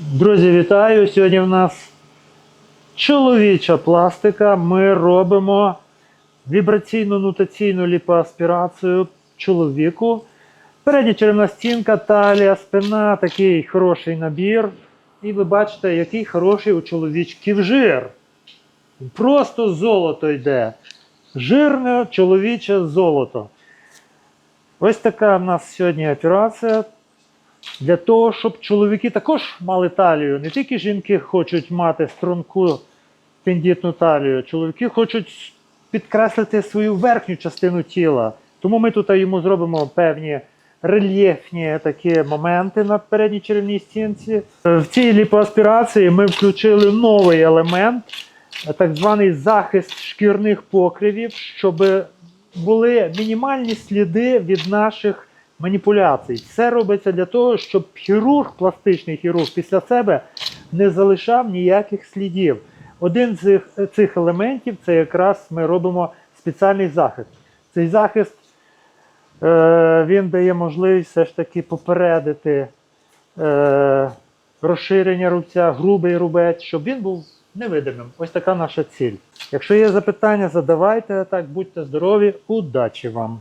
Друзі, вітаю! Сьогодні в нас чоловіча пластика. Ми робимо вібраційну нутаційну ліпоаспірацію чоловіку. Передня черевна стінка, талія, спина, такий хороший набір. І ви бачите, який хороший у чоловічків жир. Просто золото йде. Жирне чоловіче золото. Ось така в нас сьогодні операція. Для того, щоб чоловіки також мали талію. Не тільки жінки хочуть мати струнку тендітну талію, чоловіки хочуть підкреслити свою верхню частину тіла. Тому ми тут йому зробимо певні рельєфні такі моменти на передній черевній стінці. В цій ліпоаспірації ми включили новий елемент, так званий захист шкірних покривів, щоб були мінімальні сліди від наших маніпуляцій. Це робиться для того, щоб хірург, пластичний хірург після себе не залишав ніяких слідів. Один з цих, елементів це якраз ми робимо спеціальний захист. Цей захист е, він дає можливість все ж таки попередити е, розширення рубця, грубий рубець, щоб він був невидимим. Ось така наша ціль. Якщо є запитання, задавайте. Так, будьте здорові, удачі вам!